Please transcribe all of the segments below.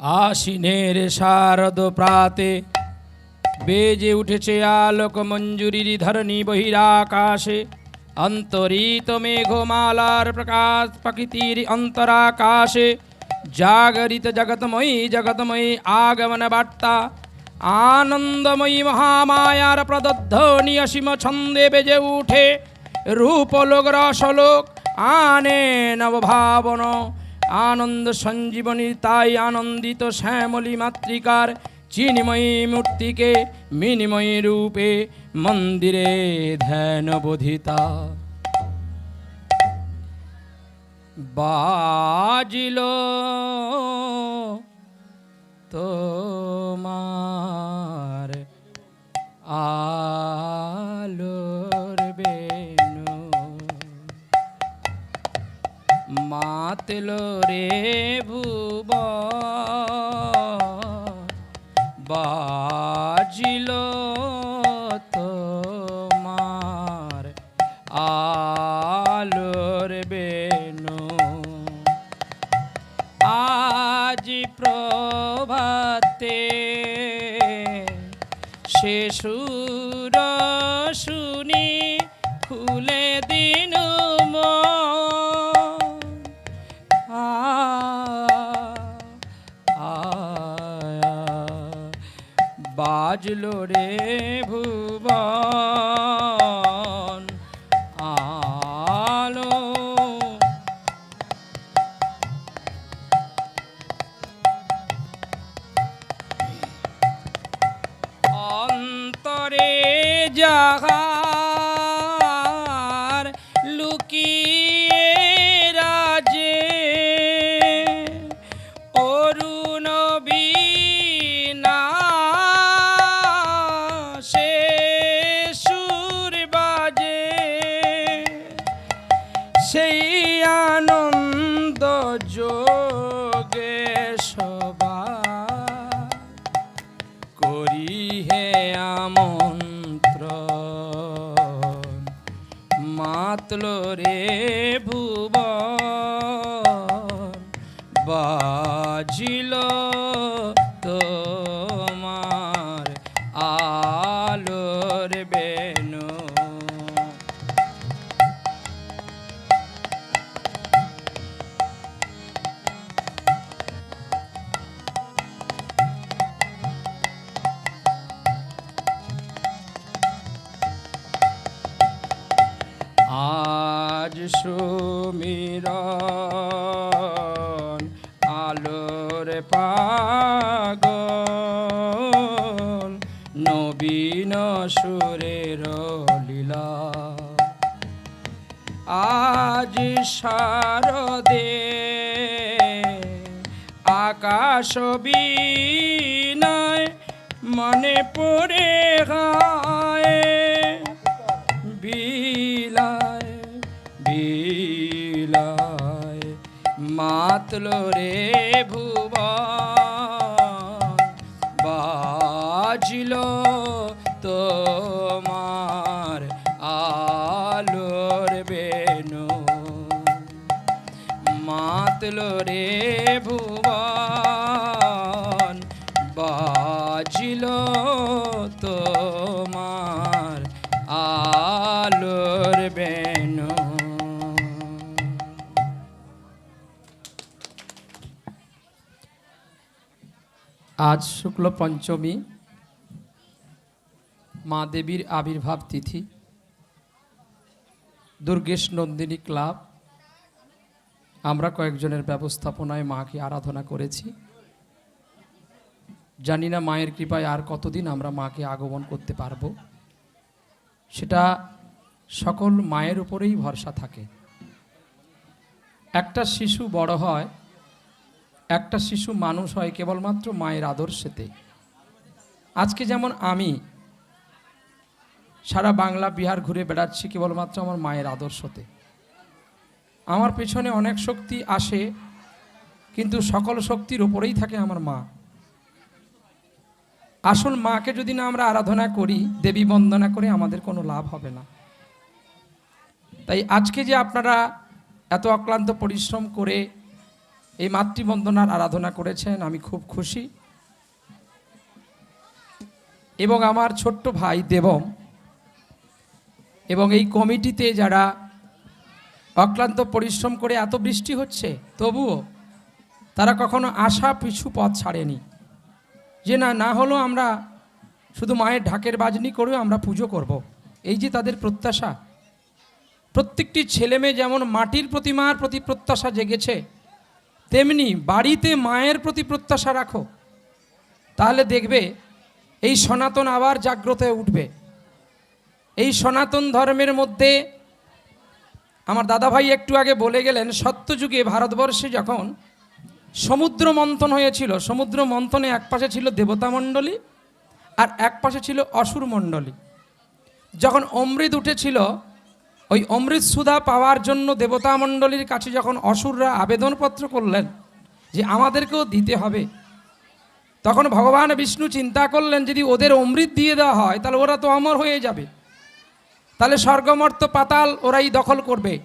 আশ্বিনের শারদ প্রাতে বেজে উঠেছে আলোক মঞ্জুরির ধরণী বহিরাকাশে। অন্তরিত মেঘমালার প্রকাশ প্রকৃতির অন্তরাকাশে। জাগরিত জগতময়ী জগতময়ী আগমন বার্তা। আনন্দময়ী মহামায়ার প্রদধ্বনি অসীম ছন্দে বেজে উঠে। রূপলোক, রসলোক আনে নবভাবন। আনন্দ সঞ্জীবনীর তাই আনন্দিত শ্যামলী মাতৃকার চিন্ময়ী মূর্তিকে মিনিময়ী রূপে মন্দিরে ধ্যান বোধিতা। বাজিল তোমার মাতল রে ভুব বাজিল তোমার আলোর বেনু আজ প্রভাতে সে সুর শুনি খুলে দিন। বাজলো রে ভুবন যোগে করি হে আমন্ত্র মাতল রে আজ সুমিরন আলোর পাগল নবীন সুরের লীলা। আজ শারদে আকাশ বিনয় মনে পড়ে গায় মাতল রে ভুব বাজিল তোমার আলোর বেনু। মাতল রে আজ শুক্ল পঞ্চমী মা দেবীর আবির্ভাব তিথি, দুর্গেশ নন্দিনী ক্লাব। আমরা কয়েকজনের ব্যবস্থাপনায় মাকে আরাধনা করেছি। জানি না মায়ের কৃপায় আর কতদিন আমরা মাকে আগমন করতে পারব। সেটা সকল মায়ের উপরেই ভরসা থাকে। একটা শিশু বড় হয় একটা শিশু মানুষ হয় কেবলমাত্র মায়ের আদর্শেতে। আজকে যেমন আমি সারা বাংলা, বিহার ঘুরে বেড়াচ্ছি কেবলমাত্র আমার মায়ের আদর্শতে। আমার পেছনে অনেক শক্তি আসে, কিন্তু সকল শক্তির ওপরেই থাকে আমার মা। আসল মাকে যদি না আমরা আরাধনা করি, দেবী বন্দনা করে আমাদের কোনো লাভ হবে না। তাই আজকে যে আপনারা এত অক্লান্ত পরিশ্রম করে এই মাতৃবন্দনার আরাধনা করেছেন, আমি খুব খুশি। এবং আমার ছোট্ট ভাই দেবম, এবং এই কমিটিতে যারা অক্লান্ত পরিশ্রম করে এত বৃষ্টি হচ্ছে, তবুও তারা কখনো আশা পিছু পথ ছাড়েনি। যে না না হলেও আমরা শুধু মায়ের ঢাকের বাজনি করেও আমরা পুজো করব। এই যে তাদের প্রত্যাশা। প্রত্যেকটি ছেলে মেয়ে যেমন মাটির প্রতিমার প্রতি প্রত্যাশা জেগেছে তেমনি বাড়িতে মায়ের প্রতি প্রত্যাশা রাখো। তাহলে দেখবে এই সনাতন আবার জাগ্রত হয়ে উঠবে। এই সনাতন ধর্মের মধ্যে আমার দাদাভাই একটু আগে বলে গেলেন, সত্যযুগে ভারতবর্ষে যখন সমুদ্র মন্থন হয়েছিল, সমুদ্র মন্থনে এক পাশে ছিল দেবতা মণ্ডলী আর এক পাশে ছিল অসুর মণ্ডলী। যখন অমৃত উঠেছিল ওই অমৃত সুধা পাওয়ার জন্য দেবতা মণ্ডলীর কাছে যখন অসুররা আবেদনপত্র করলেন যে আমাদেরকেও দিতে হবে, তখন ভগবান বিষ্ণু চিন্তা করলেন, যদি ওদের অমৃত দিয়ে দেওয়া হয়, তাহলে ওরা তো অমর হয়ে যাবে। তাহলে স্বর্গমর্ত পাতাল ওরাই দখল করবে।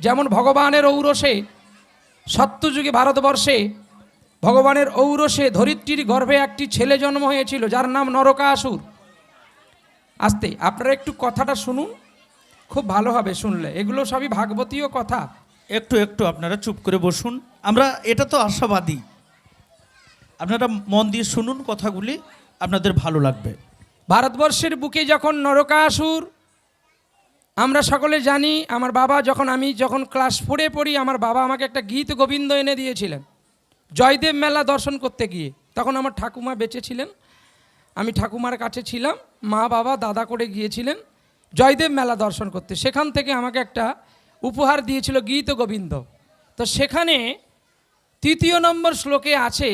যেমন ভগবানের ঔরসে, সত্যযুগে ভারতবর্ষে ভগবানের ঔরসে ধরিত্রীর গর্ভে একটি ছেলে জন্ম হয়েছিল, যার নাম নরকাসুর। আস্তে, আপনারা একটু কথাটা শুনুন। খুব ভালো হবে শুনলে। এগুলো সবই ভাগবতীয় কথা। একটু একটু আপনারা চুপ করে বসুন। আমরা এটা তো আশাবাদী। আপনারা মন দিয়ে শুনুন কথাগুলি আপনাদের ভালো লাগবে। ভারতবর্ষের বুকে যখন নরকাসুর আমরা সকলে জানি আমার বাবা যখন আমি যখন ক্লাস ফোরে পড়ি আমার বাবা আমাকে একটা গীত গোবিন্দ এনে দিয়েছিলেন। জয়দেব মেলা দর্শন করতে গিয়ে। তখন আমার ঠাকুমা বেঁচে ছিলেন। আমি ঠাকুমার কাছে ছিলাম মা বাবা দাদা করে গিয়েছিলেন। জয়দেব মেলা দর্শন করতে। সেখান থেকে আমাকে একটা উপহার দিয়েছিল গীত গোবিন্দ। তো সেখানে তৃতীয় নম্বর শ্লোকে আছে,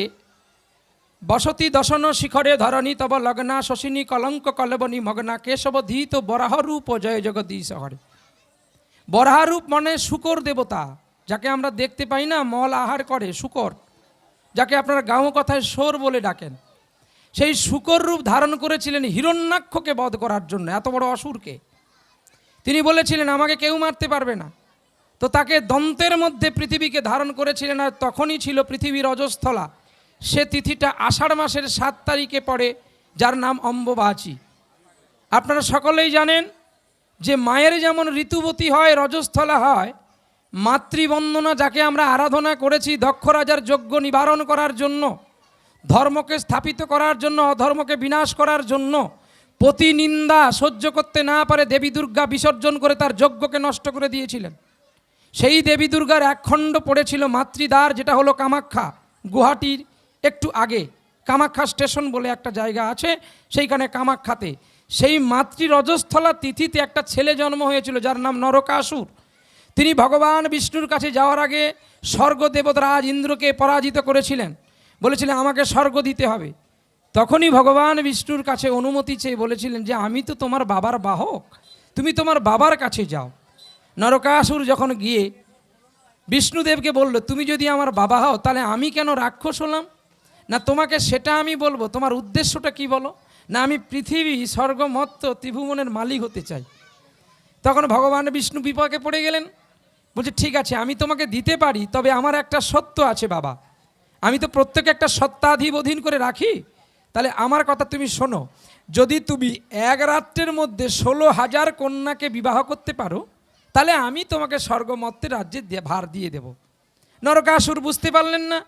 বসতি দশন শিখরে ধরণী তব লগ্না শশিনী কলঙ্ক কলবনী মগ্না কেশব ধীত বরাহরূপ জয় জগদীশ হরে। বরাহরূপ মানে শুকর দেবতা, যাকে আমরা দেখতে পাই না, মল আহার করে, শুকর, যাকে আপনারা গাঁও কথায় সোর বলে ডাকেন। সেই শুকর রূপ ধারণ করেছিলেন হিরণ্যাক্ষকে বধ করার জন্য, এত বড় অসুরকে। তিনি বলেছিলেন, আমাকে কেউ মারতে পারবে না। তো তাকে দন্তের মধ্যে পৃথিবীকে ধারণ করেছিলেন আর তখনই ছিল পৃথিবীর অজস্থলা। সে তিথিটা আষাঢ় মাসের সাত তারিখে পড়ে, যার নাম অম্ববাচী। আপনারা সকলেই জানেন যে মায়ের যেমন ঋতুবতী হয়, রজস্থলা হয়, মাতৃবন্দনা যাকে আমরা আরাধনা করেছি দক্ষ রাজার যজ্ঞ নিবারণ করার জন্য, ধর্মকে স্থাপিত করার জন্য, অধর্মকে বিনাশ করার জন্য প্রতিনিন্দা সহ্য করতে না পারে দেবী দুর্গা বিসর্জন করে তার যজ্ঞকে নষ্ট করে দিয়েছিলেন। সেই দেবী দুর্গার একখণ্ড পড়েছিল মাতৃদ্বার, যেটা হলো কামাখ্যা। গুয়াহাটির একটু আগে কামাখ্যা স্টেশন বলে একটা জায়গা আছে, সেইখানে কামাখ্যাতে। সেই মাতৃ রজস্থলা তিথিতে একটা ছেলে জন্ম হয়েছিল, যার নাম নরকাসুর। তিনি ভগবান বিষ্ণুর কাছে যাওয়ার আগে স্বর্গ দেবতারাজ ইন্দ্রকে পরাজিত করেছিলেন। বলেছিলেন, আমাকে স্বর্গ দিতে হবে। তখনই ভগবান বিষ্ণুর কাছে অনুমতি চেয়ে বলেছিলেন যে আমি তো তোমার বাবার বাহক, তুমি তোমার বাবার কাছে যাও। নরকাসুর যখন গিয়ে বিষ্ণুদেবকে বলল, তুমি যদি আমার বাবা হও, তাহলে আমি কেন রাক্ষস হলাম? না তোমাকে সেটা আমি বলব, তোমার উদ্দেশ্যটা কি বলো? না আমি পৃথিবী স্বর্গমত্ত ত্রিভুবনের মালিক হতে চাই। তখন ভগবান বিষ্ণু বিপাকে পড়ে গেলেন। বলছে, ঠিক আছে, আমি তোমাকে দিতে পারি, তবে আমার একটা সত্য আছে বাবা। আমি তো প্রত্যেকে একটা সত্তাধিবোধীন করে রাখি। তাহলে আমার কথা তুমি শোনো। যদি তুমি এক রাত্রের মধ্যে ষোলো হাজার কন্যাকে বিবাহ করতে পারো, তাহলে আমি তোমাকে স্বর্গমত্তের রাজ্যে ভার দিয়ে দেব। নরকাসুর বুঝতে পারলেন না।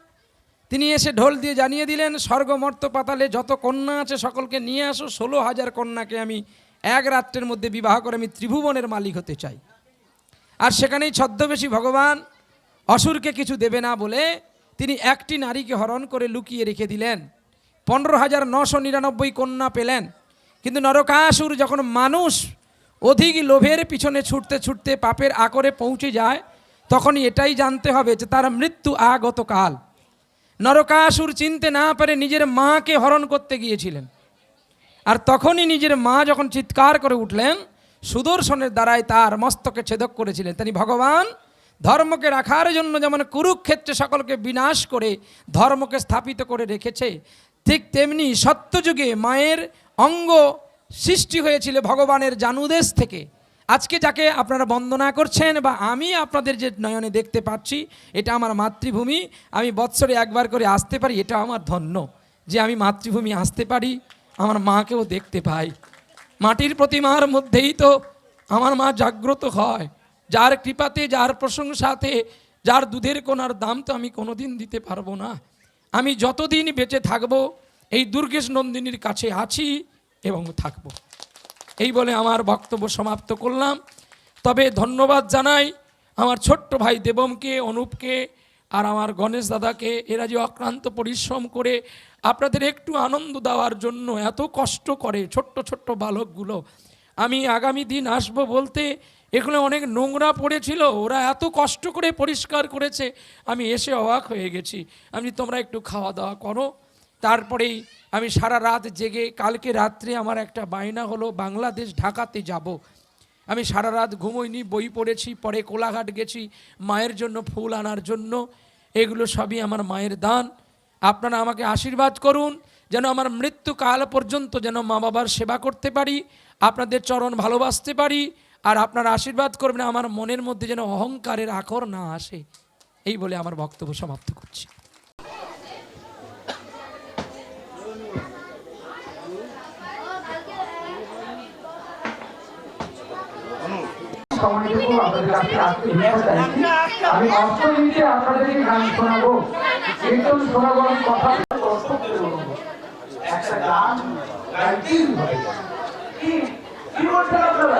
তিনি এসে ঢোল দিয়ে জানিয়ে দিলেন, স্বর্গমর্ত পাতালে যত কন্যা আছে সকলকে নিয়ে আসো, ষোলো হাজার কন্যাকে আমি এক রাত্রের মধ্যে বিবাহ করে আমি ত্রিভুবনের মালিক হতে চাই। আর সেখানেই ছদ্মবেশী ভগবান অসুরকে কিছু দেবে না বলে তিনি একটি নারীকে হরণ করে লুকিয়ে রেখে দিলেন। পনেরো হাজার নশো নিরানব্বই কন্যা পেলেন। কিন্তু নরকাসুর যখন মানুষ অধিক লোভের পিছনে ছুটতে ছুটতে পাপের আকরে পৌঁছে যায়, তখনই এটাই জানতে হবে যে তার মৃত্যু আগতকাল। নরকাসুর চিনতে না পারে নিজের মাকে হরণ করতে গিয়েছিলেন। আর তখনই নিজের মা যখন চিৎকার করে উঠলেন, সুদর্শনের দ্বারাই তার মস্তকে ছেদক করেছিলেন। তিনি ভগবান, ধর্মকে রাখার জন্য যেমন কুরুক্ষেত্রে সকলকে বিনাশ করে ধর্মকে স্থাপিত করে রেখেছে ঠিক তেমনি সত্যযুগে মায়ের অঙ্গ সৃষ্টি হয়েছিল ভগবানের জানুদেশ থেকে। আজকে যাকে আপনারা বন্দনা করছেন বা আমি আপনাদের যে নয়নে দেখতে পাচ্ছি, এটা আমার মাতৃভূমি। আমি বৎসরে একবার করে আসতে পারি, এটা আমার ধন্য যে আমি মাতৃভূমি আসতে পারি, আমার মাকেও দেখতে পাই। মাটির প্রতিমার মধ্যেই তো আমার মা জাগ্রত হয়। যার কৃপাতে, যার প্রশংসাতে, যার দুধের কোনার দাম তো আমি কোনোদিন দিতে পারব না। আমি যতদিন বেঁচে থাকব, এই দুর্গেশ নন্দিনীর কাছে আছি এবং থাকব। এই বলে আমার বক্তব্য সমাপ্ত করলাম। তবে ধন্যবাদ জানাই আমার ছোট্ট ভাই দেবমকে, অনুপকে আর আমার গণেশ দাদাকে। এরা যে অক্লান্ত পরিশ্রম করে আপনাদের একটু আনন্দ দেওয়ার জন্য এত কষ্ট করে ছোট্ট ছোট্ট বালকগুলো। আমি আগামী দিন আসব বলতে এখানে অনেক নোংরা পড়েছিল, ওরা এত কষ্ট করে পরিষ্কার করেছে, আমি এসে অবাক হয়ে গেছি। আমি তোমরা একটু খাওয়া দাওয়া করো। তারপরেই আমি সারা রাত জেগে, কালকে রাত্রে আমার একটা বায়না হলো, বাংলাদেশ ঢাকাতে যাব। আমি সারা রাত ঘুমোইনি, বই পড়েছি, পরে কোলাঘাট গেছি, মায়ের জন্য ফুল আনার জন্য। এগুলো সবই আমার মায়ের দান। আপনারা আমাকে আশীর্বাদ করুন, যেন আমার মৃত্যুকাল পর্যন্ত যেন মা বাবার সেবা করতে পারি, আপনাদের চরণ ভালোবাসতে পারি আর আপনার আশীর্বাদ করবেন, আমার মনের মধ্যে যেন অহংকারের আকর না আসে এই বলে আমার বক্তব্য সমাপ্ত করছি। একটা গান গাইতেই কি কি বলছেন আপনারা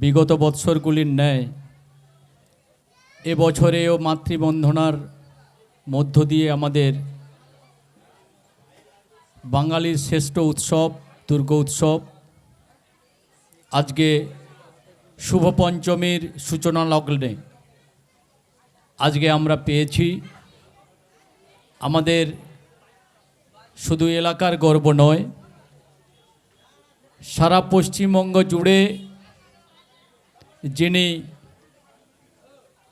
বিগত বৎসরগুলির ন্যায় এবছরেও মাতৃবন্ধনার মধ্য দিয়ে আমাদের বাঙালির শ্রেষ্ঠ উৎসব, দুর্গ উৎসব। আজকে শুভ পঞ্চমীর সূচনা লগ্নে আজকে আমরা পেয়েছি আমাদের শুধু এলাকার গর্ব নয়, সারা পশ্চিমবঙ্গ জুড়ে যিনি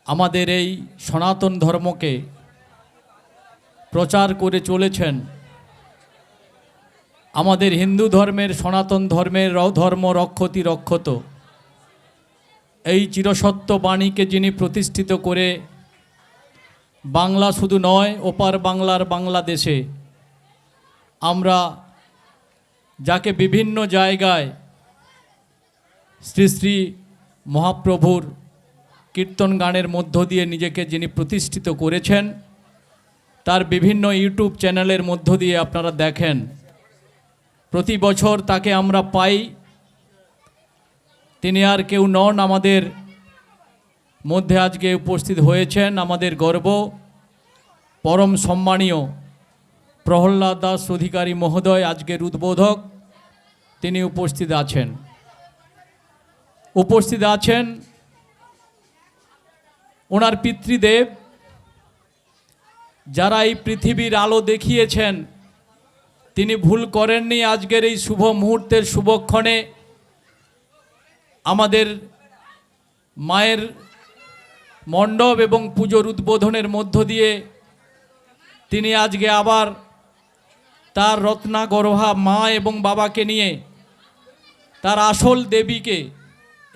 আমাদের এই সনাতন ধর্মকে প্রচার করে চলেছেন, আমাদের হিন্দু ধর্মের সনাতন ধর্মের ধর্ম রক্ষতি রক্ষত, এই চিরসত্য বাণীকে যিনি প্রতিষ্ঠিত করে বাংলা শুধু নয়, ওপার বাংলার বাংলাদেশে আমরা যাকে বিভিন্ন জায়গায় শ্রী শ্রী মহাপ্রভুর কীর্তন গানের মধ্য দিয়ে নিজেকে যিনি প্রতিষ্ঠিত করেছেন, তার বিভিন্ন ইউটিউব চ্যানেলের মধ্য দিয়ে আপনারা দেখেন, প্রতি বছর তাকে আমরা পাই। তিনি আর কেউ নন, আমাদের মধ্যে আজকে উপস্থিত হয়েছেন আমাদের গর্ব। পরম সম্মানীয় প্রহ্লাদ দাস অধিকারী মহোদয় আজকের উদ্বোধক, তিনি উপস্থিত আছেন। উপস্থিত আছেন ওনার পিতৃদেব, যারা এই পৃথিবীর আলো দেখিয়েছেন, তিনি ভুল করেননি আজকের এই শুভ মুহূর্তের শুভক্ষণে। আমাদের মায়ের মণ্ডপ এবং পুজোর উদ্বোধনের মধ্য দিয়ে তিনি আজকে আবার তার রত্না গর্ভা মা এবং বাবাকে নিয়ে তার আসল দেবীকে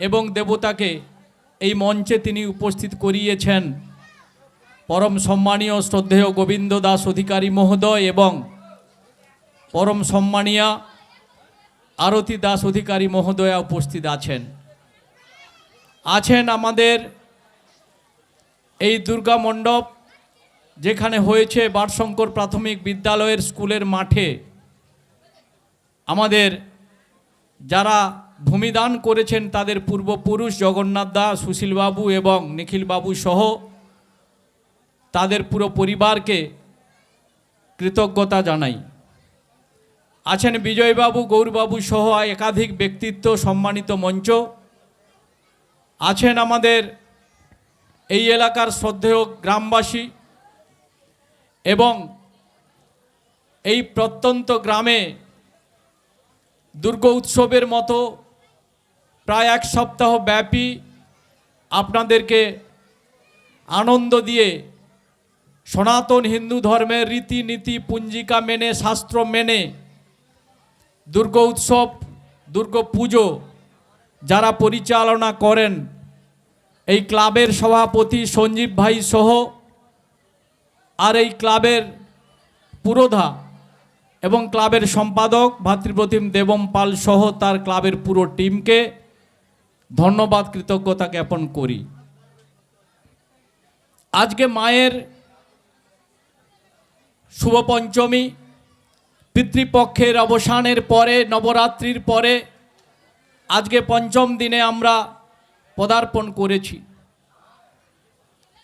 এবং দেবতাকে এই মঞ্চে তিনি উপস্থিত করিয়েছেন। পরম সম্মানীয় শ্রদ্ধেয় গোবিন্দ দাস অধিকারী মহোদয় এবং পরম সম্মানীয়া আরতি দাস অধিকারী মহোদয়া উপস্থিত আছেন। আছেন আমাদের এই দুর্গা মণ্ডপ, যেখানে হয়েছে বারশঙ্কর প্রাথমিক বিদ্যালয়ের স্কুলের মাঠে। আমাদের যারা ভূমিদান করেছেন তাদের পূর্বপুরুষ জগন্নাথ দা সুশীলবাবু এবং নিখিলবাবু সহ তাদের পুরো পরিবারকে কৃতজ্ঞতা জানাই। আছেন বিজয়বাবু, গৌরবাবু সহ একাধিক ব্যক্তিত্ব সম্মানিত মঞ্চ। আছেন আমাদের এই এলাকার শ্রদ্ধেয় গ্রামবাসী এবং এই প্রত্যন্ত গ্রামে দুর্গ উৎসবের মতো প্রায় এক সপ্তাহ ব্যাপী আপনাদেরকে আনন্দ দিয়ে সনাতন হিন্দু ধর্মের রীতিনীতি, পুঞ্জিকা মেনে, শাস্ত্র মেনে দুর্গ উৎসব, দুর্গ পুজো যারা পরিচালনা করেন, এই ক্লাবের সভাপতি সঞ্জীব ভাই সহ আর এই ক্লাবের পুরোধা এবং ক্লাবের সম্পাদক ভাতৃপ্রতিম দেবম পাল সহ তার ক্লাবের পুরো টিমকে ধন্যবাদ, কৃতজ্ঞতা জ্ঞাপন করি। আজকে মায়ের শুভ পঞ্চমী পিতৃপক্ষের অবসানের পরে, নবরাত্রির পরে আজকে পঞ্চম দিনে আমরা পদার্পণ করেছি।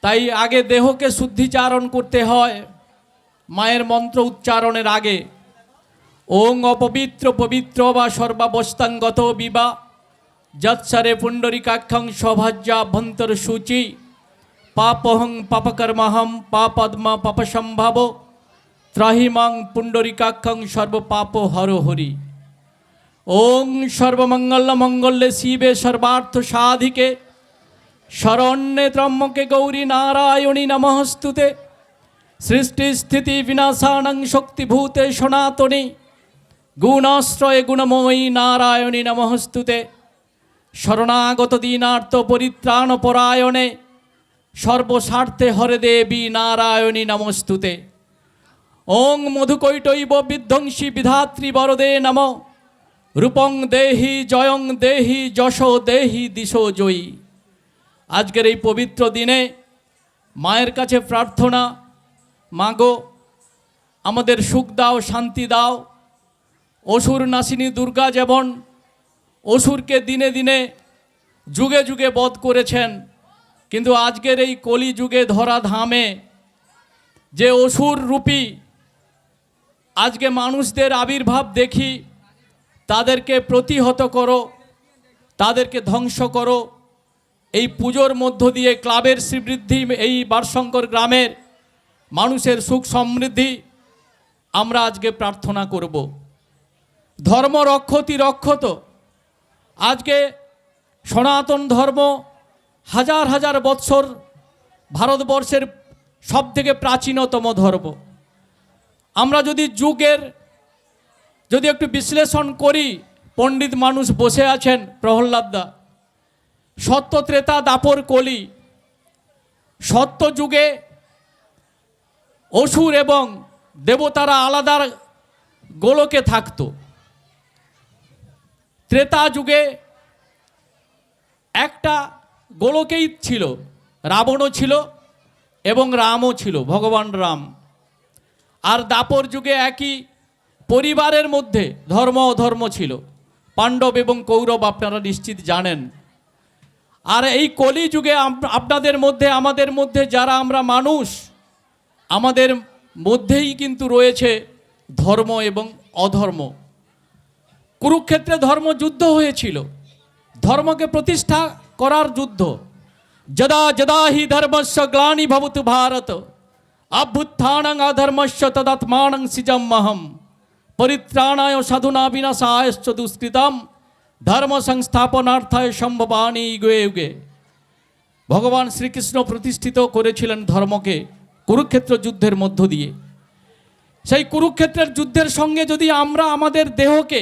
তাই আগে দেহকে শুদ্ধিচারণ করতে হয়, মায়ের মন্ত্র উচ্চারণের আগে। ওং অপবিত্র পবিত্র বা সর্বাবস্থাঙ্গত বিবা যৎসরে পুণ্ডরিকাক্ষং সভাজ্যাভ্যন্তর সূচি। পাপহং পাপকর্মহম পাপদ্মা পাপসম্ভাব। ত্রাহিমাং পুণ্ডরিকাক্ষং সর্বপাপ হর হরি ওং সর্বমঙ্গল মঙ্গলে শিবে সর্বার্থ সাধিকে শরণ্যে ত্রম্বকে গৌরী নারায়ণী নমস্তুতে। সৃষ্টি স্থিতি বিনাশানং শক্তিভূতে সনাতনী। গুণাশ্রয়ে গুণময়ী নারায়ণী নমস্তুতে। শরণাগত দীনার্থ পরিত্রাণ পরায়ণে, সর্বস্বার্থে হরে দেবী নারায়ণী নমস্তুতে। ওং মধুকৈটৈব বিধ্বংসী বিধাত্রী বরদে নম। রূপং দেহি জয়ং দেহি যশ দেহি দিশো জয়ী। আজকের এই পবিত্র দিনে মায়ের কাছে প্রার্থনা, মাগো, আমাদের সুখ দাও, শান্তি দাও, অসুর নাসিনী দুর্গা যেমন অসুরকে দিনে দিনে যুগে যুগে বধ করেছেন, কিন্তু আজকের এই কলি যুগে ধরা ধামে যে অসুর রূপী আজকে মানুষদের আবির্ভাব দেখি, তাদেরকে প্রতিহত করো, তাদেরকে ধ্বংস করো। এই পুজোর মধ্য দিয়ে ক্লাবের শ্রীবৃদ্ধি, এই বারশঙ্কর গ্রামের মানুষের সুখ সমৃদ্ধি আমরা আজকে প্রার্থনা করব। ধর্ম রক্ষতি রক্ষত আজকে সনাতন ধর্ম হাজার হাজার বৎসর ভারতবর্ষের সবথেকে প্রাচীনতম ধর্ম। আমরা যদি যুগের, যদি একটু বিশ্লেষণ করি, পণ্ডিত মানুষ বসে আছেন প্রহ্লাদদা সত্য ত্রেতা দাপর কলি, সত্য যুগে অসুর এবং দেবতারা আলাদা গোলকে থাকতো। ত্রেতা যুগে একটা গোলকেই ছিল, রাবণও ছিল এবং রামও ছিল, ভগবান রাম। আর দাপর যুগে একই পরিবারের মধ্যে ধর্ম অধর্ম ছিল। পাণ্ডব এবং কৌরব আপনারা নিশ্চিত জানেন। আর এই কলি যুগে আপনাদের মধ্যে, আমাদের মধ্যে যারা আমরা মানুষ, আমাদের মধ্যেই কিন্তু রয়েছে ধর্ম এবং অধর্ম। কুরুক্ষেত্রে ধর্মযুদ্ধ হয়েছিল। ধর্মকে প্রতিষ্ঠা করার যুদ্ধ। যদা যদা হি ধর্মস্য গ্লানি ভবতু ভারত। অভ্যুত্থানং অধর্মস্য তদাত্মানং সিজমহম পরিত্রাণায় সাধুনা বিনাশায়শ্চ দুষ্কৃতম। ধর্ম সংস্থাপনার্থায় সম্ভবানী যুগে যুগে ভগবান শ্রীকৃষ্ণ প্রতিষ্ঠিত করেছিলেন ধর্মকে কুরুক্ষেত্র যুদ্ধের মধ্য দিয়ে। সেই কুরুক্ষেত্রের যুদ্ধের সঙ্গে যদি আমরা আমাদের দেহকে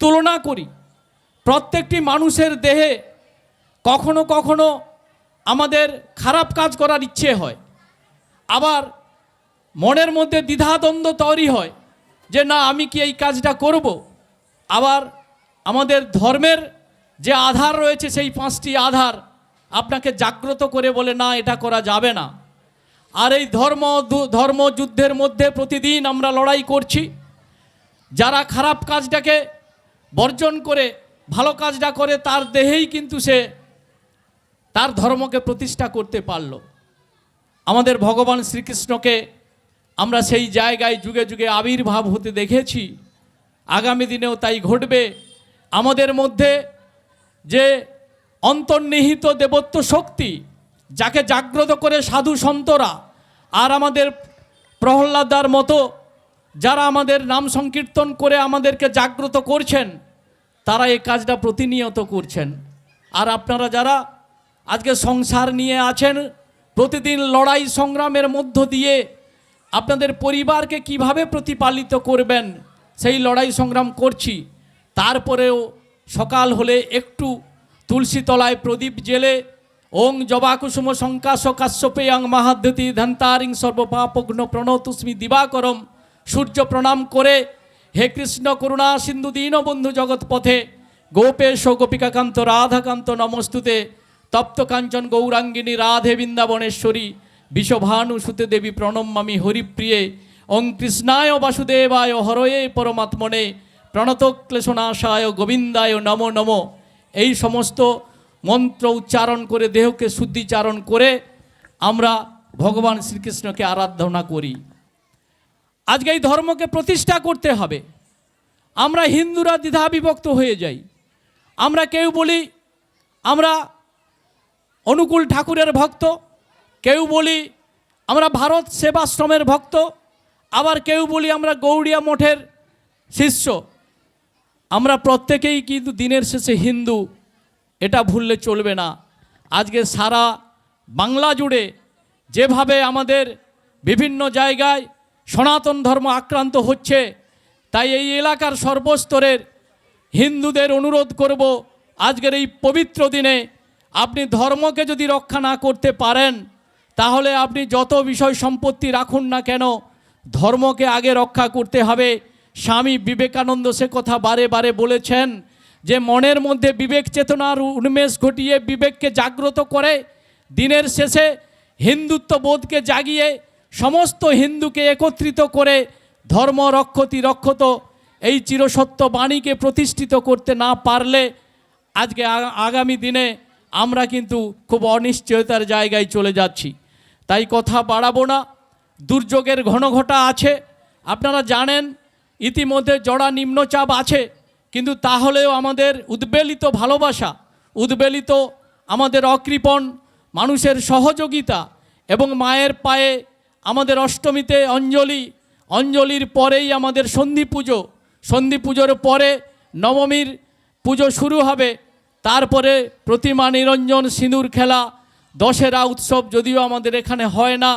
তুলনা করি। প্রত্যেকটি মানুষের দেহে কখনো কখনো আমাদের খারাপ কাজ করার ইচ্ছে হয়। আবার মনের মধ্যে দ্বিধাদ্বন্দ্ব তৈরি হয় যে, না, আমি কি এই কাজটা করব? আবার আমাদের ধর্মের যে আধার রয়েছে, সেই পাঁচটি আধার আপনাকে জাগ্রত করে বলে, না, এটা করা যাবে না। আর এই ধর্ম ধর্মযুদ্ধের মধ্যে প্রতিদিন আমরা লড়াই করছি। যারা খারাপ কাজটাকে বর্জন করে, ভালো কাজটা করে, তার দেহেই কিন্তু সে তার ধর্মকে প্রতিষ্ঠা করতে পারল। আমাদের ভগবান শ্রীকৃষ্ণকে আমরা সেই জায়গায় যুগে যুগে আবির্ভাব হতে দেখেছি। আগামী দিনেও তাই ঘটবে। আমাদের মধ্যে যে অন্তর্নিহিত দেবত্ব শক্তি, যাকে জাগ্রত করে সাধু সন্তরা আর আমাদের প্রহ্লাদার মতো যারা আমাদের নাম সংকীর্তন করে আমাদেরকে জাগ্রত করছেন, তারা এই কাজটা প্রতিনিয়ত করছেন। আর আপনারা যারা আজকে সংসার নিয়ে আছেন, প্রতিদিন লড়াই সংগ্রামের মধ্য দিয়ে আপনাদের পরিবারকে কীভাবে প্রতিপালিত করবেন, সেই লড়াই সংগ্রাম করছি। তারপরেও সকাল হলে একটু তুলসী তলায় প্রদীপ জেলে, ওং জবাকুসুম শঙ্কাশ কাশ্যপেয়াং মাহাদ্যতি ধন্তারিং সর্বপাপগ্ন প্রণতুস্মি দিবাকরম। সূর্য প্রণাম করে, হে কৃষ্ণ করুণা সিন্ধু দীনবন্ধু জগৎ পথে, গোপেশ গোপিকাকান্ত রাধাকান্ত নমস্তুতে, তপ্ত কাঞ্চন গৌরাঙ্গিনী রাধে বৃন্দাবনেশ্বরী বিশ্বভানু সুতে দেবী প্রণম্যামি হরিপ্রিয়ে, ওং কৃষ্ণায় বাসুদেবায় হরয়ে পরমাত্মনে, প্রণত ক্লেশনাশায় গোবিন্দায় নম নম। এই সমস্ত মন্ত্র উচ্চারণ করে, দেহকে শুদ্ধিচারণ করে, আমরা ভগবান শ্রীকৃষ্ণকে আরাধনা করি। আজকে এই ধর্মকে প্রতিষ্ঠা করতে হবে। আমরা হিন্দুরা দ্বিধা বিভক্ত হয়ে যাই। আমরা কেউ বলি আমরা অনুকূল ঠাকুরের ভক্ত, কেউ বলি আমরা ভারত সেবাশ্রমের ভক্ত, আবার কেউ বলি আমরা গৌড়িয়া মঠের শিষ্য। আমরা প্রত্যেকেই কিন্তু দিনের শেষে হিন্দু, এটা ভুললে চলবে না। আজকে সারা বাংলা জুড়ে যেভাবে আমাদের বিভিন্ন জায়গায় সনাতন ধর্ম আক্রান্ত হচ্ছে, তাই এই এলাকার সর্বস্তরের হিন্দুদের অনুরোধ করব, আজকের এই পবিত্র দিনে আপনি ধর্মকে যদি রক্ষা না করতে পারেন, তাহলে আপনি যত বিষয় সম্পত্তি রাখুন না কেন, ধর্মকে আগে রক্ষা করতে হবে। স্বামী বিবেকানন্দ সে কথা বারে বারে বলেছেন যে, মনের মধ্যে বিবেক চেতনার উন্মেষ ঘটিয়ে বিবেককে জাগ্রত করে, দিনের শেষে হিন্দুত্ব বোধকে জাগিয়ে সমস্ত হিন্দুকে একত্রিত করে ধর্ম রক্ষতি রক্ষত, এই চিরসত্য বাণীকে প্রতিষ্ঠিত করতে না পারলে আজকে আগামী দিনে আমরা কিন্তু খুব অনিশ্চয়তার জায়গায় চলে যাচ্ছি। তাই কথা বাড়াবো না, দুর্যোগের ঘনঘটা আছে, আপনারা জানেন ইতিমধ্যে জড়া নিম্নচাপ আছে, কিন্তু তাহলেও আমাদের উদ্বেলিত ভালোবাসা, উদ্বেলিত আমাদের অকৃপণ, মানুষের সহযোগিতা এবং মায়ের পায়ে আমাদের অষ্টমীতে অঞ্জলি, অঞ্জলির পরেই আমাদের সন্ধি পুজো। সন্ধি পুজোর পরে নবমীর পুজো শুরু হবে। তারপরে প্রতিমা নিরঞ্জন, সিঁদুর খেলা, দশেরা উৎসব যদিও আমাদের এখানে হয় না।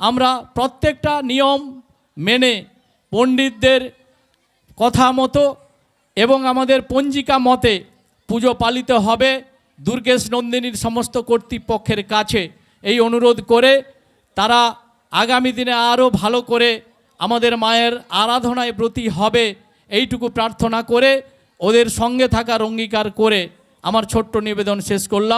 আমরা প্রত্যেকটা নিয়ম মেনে পণ্ডিতদের কথা মতো এবং আমাদের পঞ্জিকা মতে পুজো পালিত হবে দুর্গেশ নন্দিনীর সমস্ত কর্তৃপক্ষের কাছে। এই অনুরোধ করে তারা আগামী দিনে আরও ভালো করে আমাদের মায়ের আরাধনায় ব্রতী হবে, এইটুকু প্রার্থনা করে ওদের সঙ্গে থাকার অঙ্গীকার করে আমার ছোট্ট নিবেদন শেষ করলাম।